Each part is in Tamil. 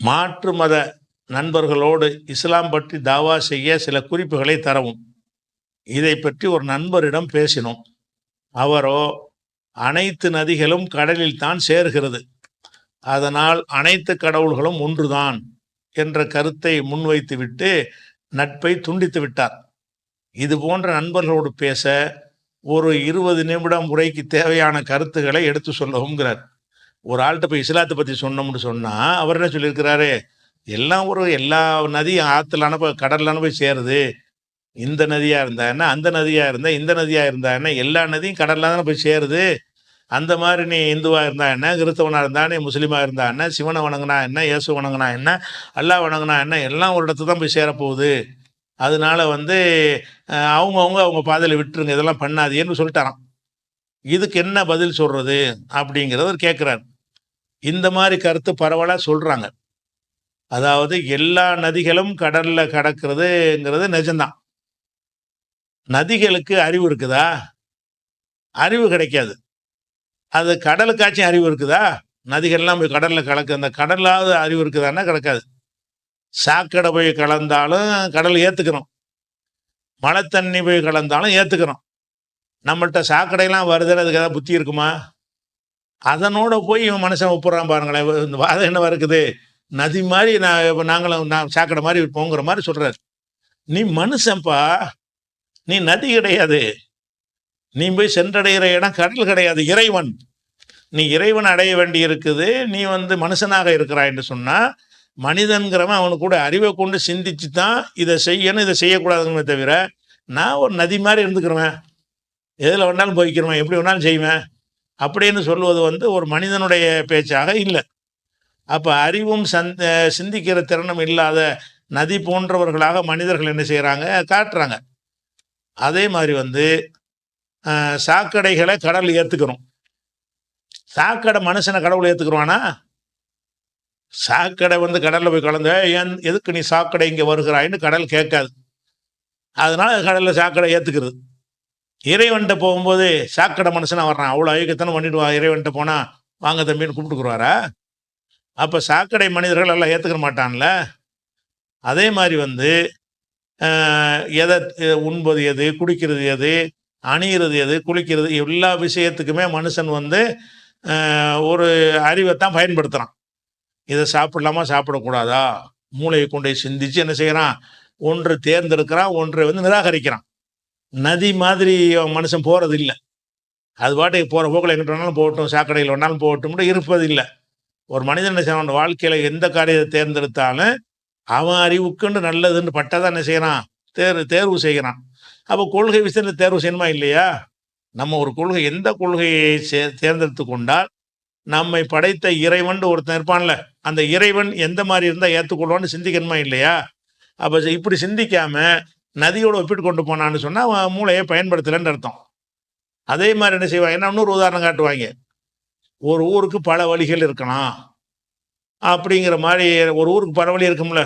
மாற்று மத நண்பர்களோடு இஸ்லாம் பற்றி தாவா செய்ய சில குறிப்புகளை தரவும். இதை பற்றி ஒரு நண்பரிடம் பேசினோம். அவரோ அனைத்து நதிகளும் கடலில் தான் சேர்கிறது. அதனால் அனைத்து கடவுள்களும் ஒன்றுதான் என்ற கருத்தை முன்வைத்துவிட்டு நட்பை துண்டித்து விட்டார். இது போன்ற நண்பர்களோடு பேச ஒரு இருபது நிமிடம் உரைக்கு தேவையான கருத்துக்களை எடுத்து சொல்லவுங்கிறார் ஒரு ஆள்கிட்ட போய் இஸ்லாத்தை பற்றி சொன்னோம்னு சொன்னால் அவர் என்ன சொல்லியிருக்கிறாரு? எல்லாம் ஒரு எல்லா நதியும் ஆற்றுலான போய் கடல்லான போய் சேருது. இந்த நதியாக இருந்தான்னா அந்த நதியாக இருந்தால் இந்த நதியாக இருந்தா என்ன? எல்லா நதியும் கடல்ல தானே போய் சேருது. அந்த மாதிரி நீ இந்துவாக இருந்தா என்ன? கிறிஸ்தவனாக இருந்தா நீ முஸ்லீமாக இருந்தா என்ன? சிவனை வணங்கினா என்ன? இயேசு வணங்கினா என்ன? அல்லாஹ் வணங்கினா என்ன? எல்லாம் ஒரு இடத்துல தான் போய் சேரப்போகுது. அதனால வந்து அவங்கவுங்க அவங்க பாதையில் விட்டுருங்க. இதெல்லாம் பண்ணாதீன்னு சொல்லிட்டாராம். இதுக்கு என்ன பதில் சொல்கிறது அப்படிங்கிறவர் கேட்குறாரு இந்த மாதிரி கருத்து பரவலாக சொல்கிறாங்க அதாவது எல்லா நதிகளும் கடலில் கடக்கிறதுங்கிறது நிஜம்தான். நதிகளுக்கு அறிவு இருக்குதா? அறிவு கிடைக்காது. அது கடலுக்காச்சும் அறிவு இருக்குதா? நதிகள்லாம் போய் கடலில் கலக்கு அந்த கடலாவது அறிவு இருக்குதான்னா கிடக்காது. சாக்கடை போய் கலந்தாலும் கடல் ஏற்றுக்கிறோம் மழை தண்ணி போய் கலந்தாலும் ஏற்றுக்கிறோம் நம்மள்ட்ட சாக்கடையெல்லாம் வருதுன்னு அதுக்கு ஏதாவது புத்தி இருக்குமா? அதனோட போய் இவன் மனுஷன் ஒப்புறான் பாருங்களேன். இந்த வாதம் என்னவா இருக்குது? நதி மாதிரி நான் இப்போ நாங்களும் நான் சாக்கடை மாதிரி போங்கிற மாதிரி சொல்கிறார் நீ மனுஷன்ப்பா நீ நதி கிடையாது. நீ போய் சென்றடைகிற இடம் கடல் கிடையாது இறைவன். நீ இறைவன் அடைய வேண்டி இருக்குது நீ வந்து மனுஷனாக இருக்கிறாய் என்று மனிதன்கிறவன் அவனுக்கு கூட அறிவை கொண்டு சிந்திச்சு தான் இதை செய்யணும் இதை செய்யக்கூடாதுன்னு தவிர நான் ஒரு நதி மாதிரி இருந்துக்கிறவன். எதில் வேணாலும் போய்க்கிறவன் எப்படி வேணாலும் செய்வேன். அப்படின்னு சொல்லுவது வந்து ஒரு மனிதனுடைய பேச்சாக இல்லை. அப்போ அறிவும் சந்த சிந்திக்கிற திறனும் இல்லாத நதி போன்றவர்களாக மனிதர்கள் என்ன செய்கிறாங்க காட்டுறாங்க. அதே மாதிரி வந்து சாக்கடைகளை கடல் ஏற்றுக்கிறோம் சாக்கடை மனுஷனை கடவுள் ஏற்றுக்குருவானா சாக்கடை வந்து கடலில் போய் கலந்து ஏன் எதுக்கு நீ சாக்கடை இங்கே வருகிறாய்ன்னு கடல் கேட்காது. அதனால கடலில் சாக்கடை ஏற்றுக்கிறது இறைவன்கிட்ட போகும்போது சாக்கடை மனுஷனா வர்றான். அவ்வளோ ஐயக்கத்தனை பண்ணிடுவான் இறைவன்கிட்ட போனால் வாங்க தம்பின்னு கூப்பிட்டுக்குருவாரா அப்போ சாக்கடை மனிதர்கள் எல்லாம் ஏற்றுக்க மாட்டான்ல? அதே மாதிரி வந்து எதை உண்பது எது குடிக்கிறது எது அணியிறது எது குளிக்கிறது எல்லா விஷயத்துக்குமே மனுஷன் வந்து ஒரு அறிவை தான் பயன்படுத்துகிறான் இதை சாப்பிடலாமா சாப்பிடக்கூடாதா? மூளையை கொண்டு போய் சிந்திச்சு என்ன செய்கிறான் ஒன்று தேர்ந்தெடுக்கிறான் ஒன்றை வந்து நிராகரிக்கிறான். நதி மாதிரி மனுஷன் போகிறது இல்லை அது பாட்டுக்கு போகிற போக்கில் எங்கிட்ட வேணாலும் போகட்டும் சாக்கடையில் வேணாலும் போகட்டும்னு இருப்பது இல்லை ஒரு மனிதன் என்ன அவன் வாழ்க்கையில் எந்த காரியத்தை தேர்ந்தெடுத்தாலும் அவன் அறிவுக்குன்னு நல்லதுன்னு பட்டதான் என்ன செய்கிறான் தேர்வு தேர்வு செய்கிறான். அப்போ கொள்கை விஷயத்தில் தேர்வு செய்யணுமா இல்லையா? நம்ம ஒரு கொள்கை எந்த கொள்கையை சே- தேர்ந்தெடுத்து கொண்டால் நம்மை படைத்த இறைவன் ஒருத்தன் இருப்பான்ல அந்த இறைவன் எந்த மாதிரி இருந்தால் ஏற்றுக்கொள்வான்னு சிந்திக்கணுமா இல்லையா? அப்போ இப்படி சிந்திக்காமல் நதியோட ஒப்பிட்டு கொண்டு போனான்னு சொன்னால் மூளையை பயன்படுத்தலைன்னு அர்த்தம். அதே மாதிரி என்ன செய்வாங்க? என்ன இன்னொரு உதாரணம் காட்டுவாங்க. ஒரு ஊருக்கு பல வழிகள் இருக்கலாம். அப்படிங்கிற மாதிரி ஒரு ஊருக்கு பல வழி இருக்கும்ல.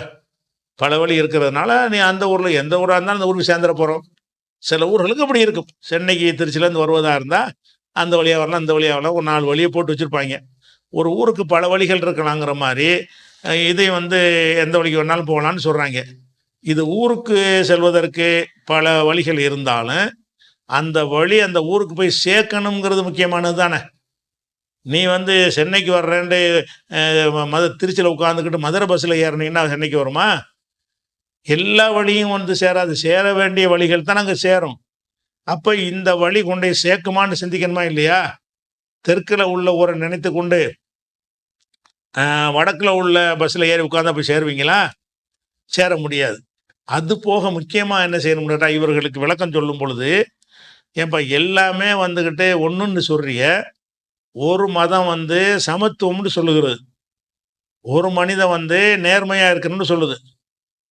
பல வழி இருக்கிறதுனால நீ அந்த ஊரில் எந்த ஊராக இருந்தாலும் அந்த ஊருக்கு சேர்ந்துட போகிறோம் சில ஊர்களுக்கு அப்படி இருக்கும். சென்னைக்கு திருச்சிலேருந்து வருவதாக இருந்தால் அந்த வழியாக வரலாம் அந்த வழியாக வரலாம் ஒரு நாலு வழியை போட்டு வச்சுருப்பாங்க. ஒரு ஊருக்கு பல வழிகள் இருக்கலாங்கிற மாதிரி இதை வந்து எந்த வழிக்கு வேணாலும் போகலான்னு சொல்கிறாங்க இது ஊருக்கு செல்வதற்கு பல வழிகள் இருந்தாலும் அந்த வழி அந்த ஊருக்கு போய் சேர்க்கணுங்கிறது முக்கியமானது தானே. நீ வந்து சென்னைக்கு வர்றேன்ட்டு மத திருச்சியில் உட்காந்துக்கிட்டு மதுரை பஸ்ஸில் ஏறினீங்கன்னா சென்னைக்கு வருமா? எல்லா வழியும் வந்து சேராது. சேர வேண்டிய வழிகள் தான் அங்கே சேரும். அப்போ இந்த வழி கொண்டு சேர்க்குமான்னு சிந்திக்கணுமா இல்லையா? தெற்கில் உள்ள ஊரை நினைத்து கொண்டு வடக்கில் உள்ள பஸ்ஸில் ஏறி உட்காந்து போய் சேருவீங்களா? சேர முடியாது. அது போக முக்கியமாக என்ன செய்யணும்னா இவர்களுக்கு விளக்கம் சொல்லும் பொழுது ஏன்பா எல்லாமே வந்துக்கிட்டு ஒன்றுன்னு சொல்றிய ஒரு மதம் வந்து சமத்துவம்னு சொல்லுகிறது. ஒரு மனிதன் வந்து நேர்மையாக இருக்கணும்னு சொல்லுது.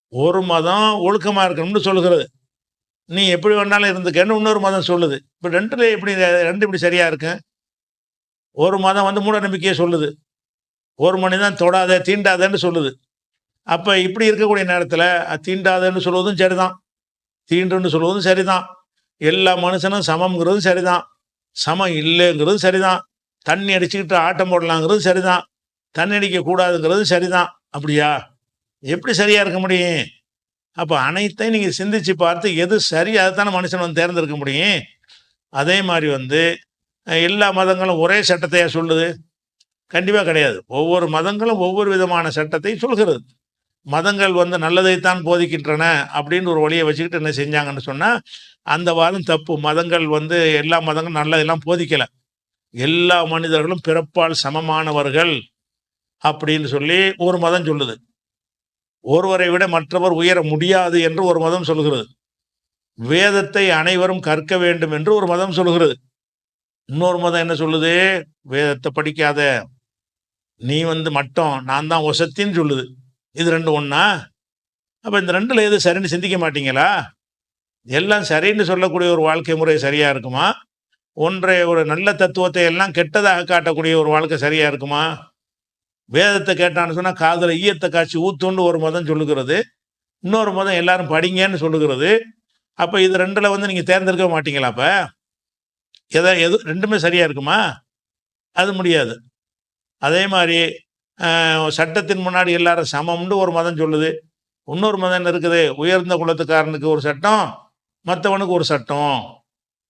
ஒரு மதம் ஒழுக்கமாக இருக்கணும்னு சொல்லுகிறது. நீ எப்படி வேணாலும் இருந்துக்கன்னு இன்னொரு மதம் சொல்லுது. இப்போ ரெண்டுல எப்படி ரெண்டு இப்படி சரியாக இருக்கு? ஒரு மதம் வந்து மூட நம்பிக்கையை சொல்லுது. ஒரு மனிதன் தொடாத தீண்டாதன்னு சொல்லுது. அப்போ இப்படி இருக்கக்கூடிய நேரத்தில் தீண்டாதன்னு சொல்வதும் சரிதான். தீண்டுன்னு சொல்வதும் சரிதான். எல்லா மனுஷனும் சமம்ங்கிறதும் சரிதான். சமம் இல்லைங்கிறதும் சரிதான். தண்ணி அடிச்சுக்கிட்டு ஆட்டம் போடலாங்கிறதும் சரிதான். தண்ணி அடிக்க கூடாதுங்கிறது சரிதான். அப்படியா? எப்படி சரியாக இருக்க முடியும்? அப்போ அனைத்தையும் நீங்கள் சிந்திச்சு பார்த்து எது சரி அதுதானே மனுஷன் வந்து தேர்ந்தெடுக்க முடியும். அதே மாதிரி வந்து எல்லா மதங்களும் ஒரே சட்டத்தையா சொல்லுது? கண்டிப்பாக கிடையாது. ஒவ்வொரு மதங்களும் ஒவ்வொரு விதமான சட்டத்தை சொல்கிறது. மதங்கள் வந்து நல்லதைத்தான் போதிக்கின்றன அப்படின்னு ஒரு வழியை வச்சுக்கிட்டு என்ன செஞ்சாங்கன்னு சொன்னால் அந்த வாதம் தப்பு. மதங்கள் வந்து எல்லா மதங்களும் நல்லதெல்லாம் போதிக்கலை. எல்லா மனிதர்களும் பிறப்பால் சமமானவர்கள் அப்படின்னு சொல்லி ஒரு மதம் சொல்லுது. ஒருவரை விட மற்றவர் உயர முடியாது என்று ஒரு மதம் சொல்கிறது வேதத்தை அனைவரும் கற்க வேண்டும் என்று ஒரு மதம் சொல்கிறது இன்னொரு மதம் என்ன சொல்லுது? வேதத்தை படிக்காத. நீ வந்து மட்டும் நான் தான் ஒசத்தின்னு சொல்லுது. இது ரெண்டு ஒன்றா அப்போ இந்த ரெண்டில் எது சரின்னு சிந்திக்க மாட்டீங்களா? எல்லாம் சரின்னு சொல்லக்கூடிய ஒரு வாழ்க்கை முறை சரியா இருக்குமா? ஒன்றை ஒரு நல்ல தத்துவத்தை எல்லாம் கெட்டதாக காட்டக்கூடிய ஒரு வாழ்க்கை சரியா இருக்குமா? வேதத்தை கேட்டான்னு சொன்னால் காதில் ஈயத்தை காய்ச்சி ஊத்துன்னு ஒரு மதம் சொல்லுகிறது. இன்னொரு மதம் எல்லாரும் படிங்கன்னு சொல்லுகிறது. அப்போ இது ரெண்டில் வந்து நீங்கள் தேர்ந்தெடுக்க மாட்டீங்களா அப்போ? எதை எது ரெண்டுமே சரியா இருக்குமா? அது முடியாது. அதே மாதிரி சட்டத்தின் முன்னாடி எல்லாரும் சமம்னு ஒரு மதம் சொல்லுது. இன்னொரு மதம் என்ன இருக்குது? உயர்ந்த குலத்துக்காரனுக்கு ஒரு சட்டம் மற்றவனுக்கு ஒரு சட்டம்.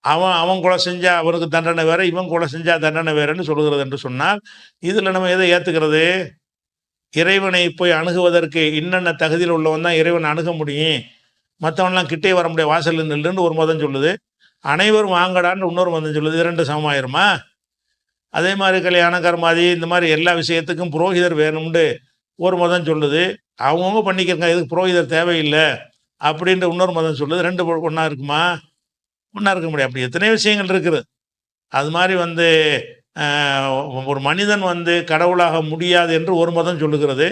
அவன் அவன் கொலை செஞ்சா அவனுக்கு தண்டனை வேற இவன் கொலை செஞ்சா தண்டனை வேறன்னு சொல்கிறது என்று சொன்னால் இதில் நம்ம எதை ஏற்றுக்கிறது இறைவனை போய் அணுகுவதற்கு இன்னென்ன தகுதியில் உள்ளவன் தான் இறைவனை அணுக முடியும்? மற்றவன்லாம் கிட்டே வர முடியாது வாசல் நில்லுன்னு ஒரு மதம் சொல்லுது. அனைவரும் வாங்கடான்னு இன்னொரு மதம் சொல்லுது. இரண்டு ரெண்டு சமமாயிருமா? அதே மாதிரி கல்யாண கர்மாதி இந்த மாதிரி எல்லா விஷயத்துக்கும் புரோகிதர் வேணும்னு ஒரு மதம் சொல்லுது. அவங்கவுங்க பண்ணிக்கிறங்க இதுக்கு புரோகிதர் தேவையில்லை அப்படின்ற இன்னொரு மதம் சொல்லுது. ரெண்டு ஒன்றா இருக்குமா? ஒன்றா இருக்க முடியாது. அப்படி எத்தனை விஷயங்கள் இருக்குது. அது மாதிரி வந்து ஒரு மனிதன் வந்து கடவுளாக முடியாது என்று ஒரு மதம் சொல்லுகிறது.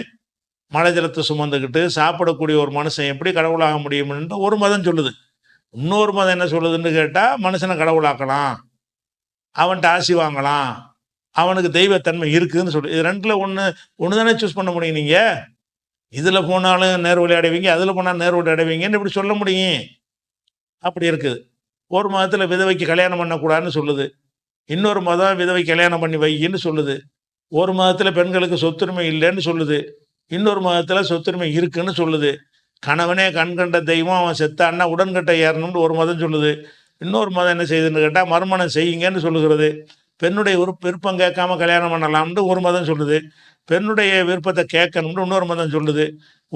மழை ஜலத்தை சுமந்துக்கிட்டு சாப்பிடக்கூடிய ஒரு மனுஷன் எப்படி கடவுளாக முடியும் என்று ஒரு மதம் சொல்லுது. இன்னொரு மதம் என்ன சொல்லுதுன்னு கேட்டால் மனுஷனை கடவுளாக்கலாம். அவன்கிட்ட ஆசி வாங்கலாம். அவனுக்கு தெய்வத்தன்மை இருக்குதுன்னு சொல்லு. இது ரெண்டில் ஒன்று ஒன்று தானே சூஸ் பண்ண முடியும் நீங்க? இதில் போனாலும் நேர் வழி அடைவீங்க அதில் போனாலும் நேர்வழி அடைவீங்கன்னு இப்படி சொல்ல முடியும். அப்படி இருக்குது. ஒரு மதத்தில் விதவைக்கு கல்யாணம் பண்ணக்கூடாதுன்னு சொல்லுது. இன்னொரு மதம் விதவை கல்யாணம் பண்ணி வையின்னு சொல்லுது. ஒரு மதத்தில் பெண்களுக்கு சொத்துரிமை இல்லைன்னு சொல்லுது. இன்னொரு மதத்தில் சொத்துரிமை இருக்குன்னு சொல்லுது. கணவனே கண் கண்ட தெய்வம் அவன் செத்தான்னா உடன்கட்டை ஏறணும்னு ஒரு மதம் சொல்லுது. இன்னொரு மதம் என்ன செய்யுதுன்னு கேட்டால் மறுமணம் செய்யுங்கன்னு சொல்லுகிறது. பெண்ணுடைய விருப்ப விருப்பம் கேட்காம கல்யாணம் பண்ணலாம்னு ஒரு மதம் சொல்லுது. பெண்ணுடைய விருப்பத்தை கேட்கணும்னு இன்னொரு மதம் சொல்லுது.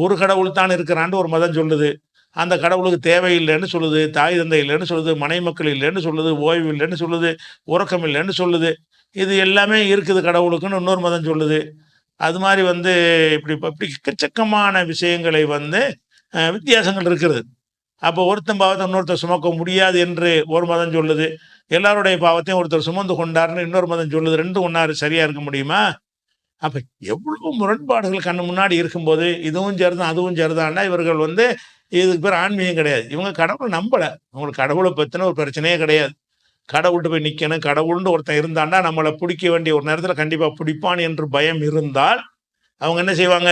ஒரு கடவுள் தான் இருக்கிறான்னு ஒரு மதம் சொல்லுது. அந்த கடவுளுக்கு தேவையில்லைன்னு சொல்லுது தாய் தந்தை இல்லைன்னு சொல்லுது மனை மக்கள் இல்லைன்னு சொல்லுது ஓய்வு இல்லைன்னு சொல்லுது உறக்கம் இல்லைன்னு சொல்லுது. இது எல்லாமே இருக்குது கடவுளுக்குன்னு இன்னொரு மதம் சொல்லுது. அது மாதிரி வந்து இப்படி இப்படி எக்கச்சக்கமான விஷயங்களை வந்து வித்தியாசங்கள் இருக்கிறது. அப்போ ஒருத்தன் பாவத்தை இன்னொருத்தர் சுமக்க முடியாது என்று ஒரு மதம் சொல்லுது. எல்லாருடைய பாவத்தையும் ஒருத்தர் சுமந்து கொண்டாருன்னு இன்னொரு மதம் சொல்லுது. ரெண்டும் ஒன்னாரு சரியா இருக்க முடியுமா? அப்போ எவ்வளவு முரண்பாடுகள் கண்ணு முன்னாடி இருக்கும்போது இதுவும் சரிதான் அதுவும் சரிதான்னா இவர்கள் வந்து இதுக்கு பேர் ஆன்மீகம் கிடையாது. இவங்க கடவுளை நம்பலை. அவங்களுக்கு கடவுளை பற்றின ஒரு பிரச்சனையே கிடையாது. கடவுள்கிட்ட போய் நிற்கணும் கடவுள்னு ஒருத்தன் இருந்தாண்டா நம்மளை பிடிக்க வேண்டிய ஒரு நேரத்தில் கண்டிப்பாக பிடிப்பான் என்று பயம் இருந்தால் அவங்க என்ன செய்வாங்க?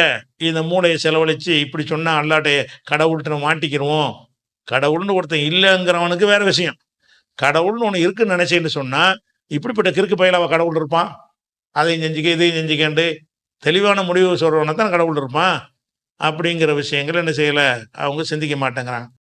இந்த மூளையை செலவழித்து இப்படி சொன்னால் அல்லாட்டைய கடவுள்கிட்ட மாட்டிக்கிறோம் கடவுள்னு ஒருத்தன் இல்லைங்கிறவனுக்கு வேற விஷயம். கடவுள்னு ஒன்று இருக்குன்னு நினைச்சேன்னு சொன்னால் இப்படிப்பட்ட கிறுக்கு பயிலாவ கடவுள் இருப்பான். அதையும் செஞ்சுக்க இதையும் செஞ்சுக்கண்டு தெளிவான முடிவு சொல்கிறவனை தான் கடவுள் இருப்பான். அப்படிங்கிற விஷயங்கள் என்ன செய்யலை? அவங்க சிந்திக்க மாட்டேங்கிறாங்க.